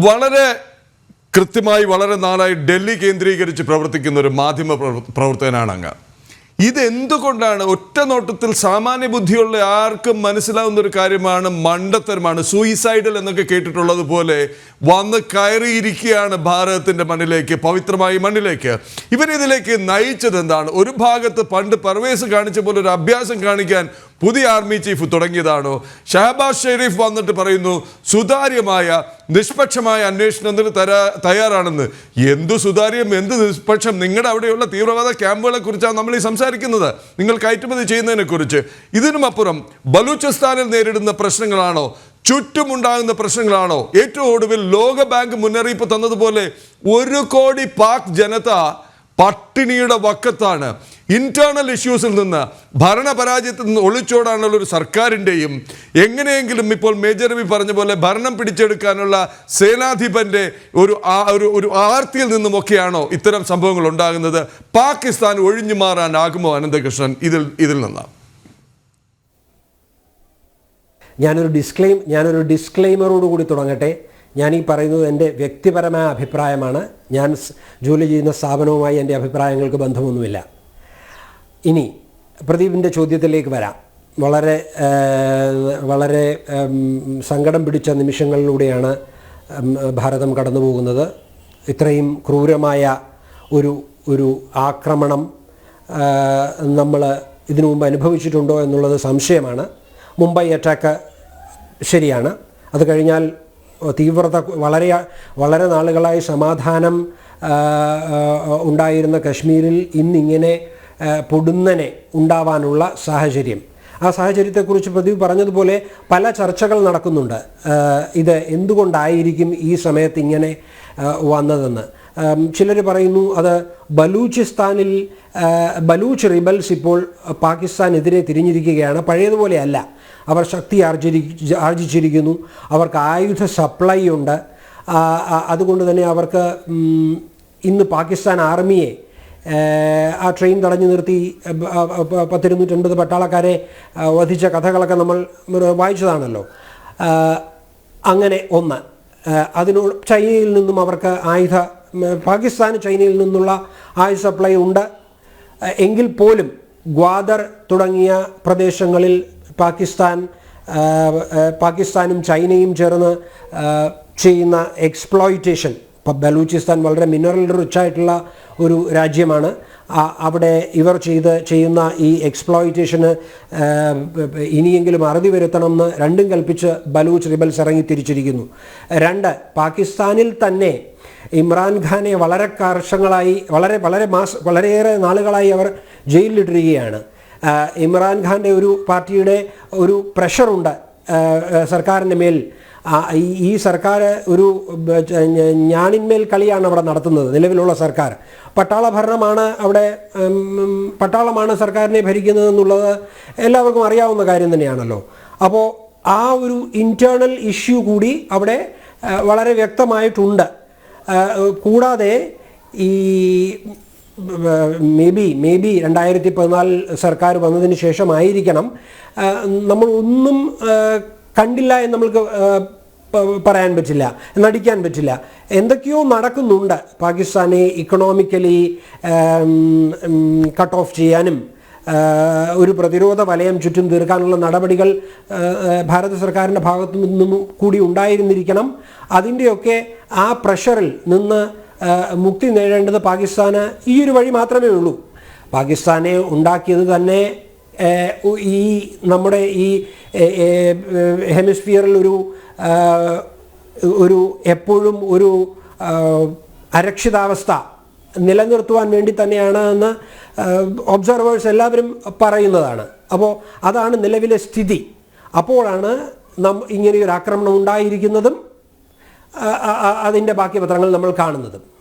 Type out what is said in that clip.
വളരെ കൃത്യമായി വളരെ നാളായി ഡൽഹി കേന്ദ്രീകരിച്ച് പ്രവർത്തിക്കുന്ന ഒരു മാധ്യമ പ്രവർ- പ്രവർത്തകനാണ് അങ്ങ്. ഇതെന്തുകൊണ്ടാണ് ഒറ്റ നോട്ടത്തിൽ സാമാന്യ ബുദ്ധിയുള്ള ആർക്കും മനസ്സിലാവുന്ന ഒരു കാര്യമാണ് മണ്ടത്തരമാണ് സൂയിസൈഡൽ എന്നൊക്കെ കേട്ടിട്ടുള്ളത് പോലെ വന്ന് കയറിയിരിക്കുകയാണ് ഭാരതത്തിന്റെ മണ്ണിലേക്ക് പവിത്രമായ മണ്ണിലേക്ക്. ഇവരിതിലേക്ക് നയിച്ചത് എന്താണ് ഒരു ഭാഗത്ത് പണ്ട് പർവേസ് കാണിച്ച പോലെ ഒരു അഭ്യാസം കാണിക്കാൻ പുതിയ ആർമി ചീഫ് തുടങ്ങിയതാണോ? ഷഹബാസ് ഷെരീഫ് വന്നിട്ട് പറയുന്നു സുതാര്യമായ നിഷ്പക്ഷമായ അന്വേഷണത്തിന് തരാ തയ്യാറാണെന്ന്. എന്തു സുതാര്യം എന്ത് നിഷ്പക്ഷം? നിങ്ങളുടെ അവിടെയുള്ള തീവ്രവാദ ക്യാമ്പുകളെ കുറിച്ചാണ് നമ്മൾ ഈ സംസാരിക്കുന്നത്. നിങ്ങൾ കയറ്റുമതി ചെയ്യുന്നതിനെ കുറിച്ച് ഇതിനുമപ്പുറം ബലൂചിസ്ഥാനിൽ നേരിടുന്ന പ്രശ്നങ്ങളാണോ? ചുറ്റുമുണ്ടാകുന്ന പ്രശ്നങ്ങളാണോ? ഏറ്റവും ഒടുവിൽ ലോക ബാങ്ക് മുന്നറിയിപ്പ് തന്നതുപോലെ ഒരു കോടി പാക് ജനത പട്ടിണിയുടെ വക്കത്താണ്. ഇന്റേണൽ ഇഷ്യൂസിൽ നിന്ന് ഭരണപരാജയത്തിൽ നിന്ന് ഒളിച്ചോടാനുള്ള ഒരു സർക്കാരിന്റെയും എങ്ങനെയെങ്കിലും ഇപ്പോൾ മേജർ രവി പറഞ്ഞ പോലെ ഭരണം പിടിച്ചെടുക്കാനുള്ള സേനാധിപന്റെ ഒരു ഒരു ആർത്തിയിൽ നിന്നുമൊക്കെയാണോ ഇത്തരം സംഭവങ്ങൾ ഉണ്ടാകുന്നത്? പാകിസ്ഥാൻ ഒഴിഞ്ഞു മാറാനാകുമോ അനന്തകൃഷ്ണൻ? ഇതിൽ ഇതിൽ നിന്ന്. ഞാനൊരു ഡിസ്ക്ലെയിം ഞാനൊരു ഡിസ്ക്ലെയിമറോട് കൂടി തുടങ്ങട്ടെ. ഞാൻ ഈ പറയുന്നത് എന്റെ വ്യക്തിപരമായ അഭിപ്രായമാണ്. ഞാൻ ജോലി ചെയ്യുന്ന സ്ഥാപനവുമായി എന്റെ അഭിപ്രായങ്ങൾക്ക് ബന്ധമൊന്നുമില്ല. ഇനി പ്രദീപിന്റെ ചോദ്യത്തിലേക്ക് വരാം. വളരെ വളരെ സങ്കടം പിടിച്ച നിമിഷങ്ങളിലൂടെയാണ് ഭാരതം കടന്നു പോകുന്നത് ഇത്രയും ക്രൂരമായ ഒരു ഒരു ആക്രമണം നമ്മൾ ഇതിനു മുമ്പ് അനുഭവിച്ചിട്ടുണ്ടോ എന്നുള്ളത് സംശയമാണ്. മുംബൈ അറ്റാക്ക് ശരിയാണ്. അത് കഴിഞ്ഞാൽ തീവ്രത വളരെ വളരെ നാളുകളായി സമാധാനം ഉണ്ടായിരുന്ന കശ്മീരിൽ ഇന്നിങ്ങനെ പൊടുന്നനെ ഉണ്ടാവാനുള്ള സാഹചര്യം. ആ സാഹചര്യത്തെക്കുറിച്ച് പ്രദീപ് പറഞ്ഞതുപോലെ പല ചർച്ചകൾ നടക്കുന്നുണ്ട്. ഇത് എന്തുകൊണ്ടായിരിക്കും ഈ സമയത്ത് ഇങ്ങനെ വന്നതെന്ന്. ചിലർ പറയുന്നു അത് ബലൂചിസ്ഥാനിൽ ബലൂച്ച് റിബൽസ് ഇപ്പോൾ പാകിസ്ഥാനെതിരെ തിരിഞ്ഞിരിക്കുകയാണ്. പഴയതുപോലെയല്ല. അവർ ശക്തി ആർജിരി ആർജിച്ചിരിക്കുന്നു അവർക്ക് ആയുധ സപ്ലൈ ഉണ്ട്. അതുകൊണ്ട് തന്നെ അവർക്ക് ഇന്ന് പാകിസ്ഥാൻ ആർമിയെ ആ ട്രെയിൻ തടഞ്ഞു നിർത്തി പത്തിരുന്നൂറ്റൻപത് പട്ടാളക്കാരെ വധിച്ച കഥകളൊക്കെ നമ്മൾ വായിച്ചതാണല്ലോ. അങ്ങനെ ഒന്ന്. അതിനു ചൈനയിൽ നിന്നും അവർക്ക് ആയുധ പാകിസ്ഥാന് ചൈനയിൽ നിന്നുള്ള ആയുധ സപ്ലൈ ഉണ്ട്. എങ്കിൽ പോലും ഗ്വാദർ തുടങ്ങിയ പ്രദേശങ്ങളിൽ പാകിസ്ഥാൻ പാകിസ്ഥാനും ചൈനയും ചേർന്ന് ചെയ്യുന്ന എക്സ്പ്ലോയിറ്റേഷൻ ഇപ്പം ബലൂചിസ്ഥാൻ വളരെ മിനറൽ റിച്ച് ആയിട്ടുള്ള ഒരു രാജ്യമാണ്. അവിടെ ഇവർ ചെയ്ത് ചെയ്യുന്ന ഈ എക്സ്പ്ലോയിറ്റേഷന് ഇനിയെങ്കിലും അറുതി വരുത്തണമെന്ന് രണ്ടും കൽപ്പിച്ച് ബലൂച്ച് റിബൽസ് ഇറങ്ങി തിരിച്ചിരിക്കുന്നു രണ്ട് പാകിസ്ഥാനിൽ തന്നെ ഇമ്രാൻഖാനെ വളരെ കർഷങ്ങളായി വളരെ വളരെ മാസ വളരെയേറെ നാളുകളായി അവർ ജയിലിലിട്ടിരിക്കുകയാണ്. ഇമ്രാൻഖാന്റെ ഒരു പാർട്ടിയുടെ ഒരു പ്രഷറുണ്ട് സർക്കാരിന്റെ മേൽ. ഈ- സർക്കാർ ഒരു ബ- ച- ഞ- ഞാണിന്മേൽ കളിയാണ് അവിടെ നടത്തുന്നത് നിലവിലുള്ള സർക്കാർ. പട്ടാള ഭരണമാണ് അവിടെ പട്ടാളമാണ് സർക്കാരിനെ ഭരിക്കുന്നതെന്നുള്ളത് എല്ലാവർക്കും അറിയാവുന്ന കാര്യം തന്നെയാണല്ലോ. അപ്പോൾ ആ ഒരു ഇന്റേർണൽ ഇഷ്യൂ കൂടി അവിടെ വളരെ വ്യക്തമായിട്ടുണ്ട്. കൂടാതെ ഈ മേ ബി മേ ബി രണ്ടായിരത്തി പതിനാലിൽ സർക്കാർ വന്നതിന് ശേഷമായിരിക്കണം. നമ്മളൊന്നും കണ്ടില്ല എന്ന് നമ്മൾക്ക് പറയാൻ പറ്റില്ല നടിക്കാൻ പറ്റില്ല. എന്തൊക്കെയോ നടക്കുന്നുണ്ട് പാകിസ്ഥാനെ ഇക്കണോമിക്കലി കട്ട് ഓഫ് ചെയ്യാനും ഒരു പ്രതിരോധ വലയം ചുറ്റും തീർക്കാനുള്ള നടപടികൾ ഭാരത സർക്കാരിന്റെ ഭാഗത്തു നിന്നും കൂടി ഉണ്ടായിരുന്നിരിക്കണം. അതിന്റെയൊക്കെ ആ പ്രഷറിൽ നിന്ന് മുക്തി നേടേണ്ടത് പാകിസ്ഥാന് ഈ ഒരു വഴി മാത്രമേ ഉള്ളൂ. പാകിസ്ഥാനെ ഉണ്ടാക്കിയത് തന്നെ ഈ നമ്മുടെ ഈ ഹെമിസ്ഫിയറിൽ ഒരു ഒരു എപ്പോഴും ഒരു അരക്ഷിതാവസ്ഥ നിലനിർത്തുവാൻ വേണ്ടി തന്നെയാണ് എന്ന് ഒബ്സർവേഴ്സ് എല്ലാവരും പറയുന്നതാണ്. അപ്പോൾ അതാണ് നിലവിലെ സ്ഥിതി. അപ്പോഴാണ് നം ഇങ്ങനെയൊരു ആക്രമണം ഉണ്ടായിരിക്കുന്നതും അതിന്റെ ബാക്കി പത്രങ്ങൾ നമ്മൾ കാണുന്നതും.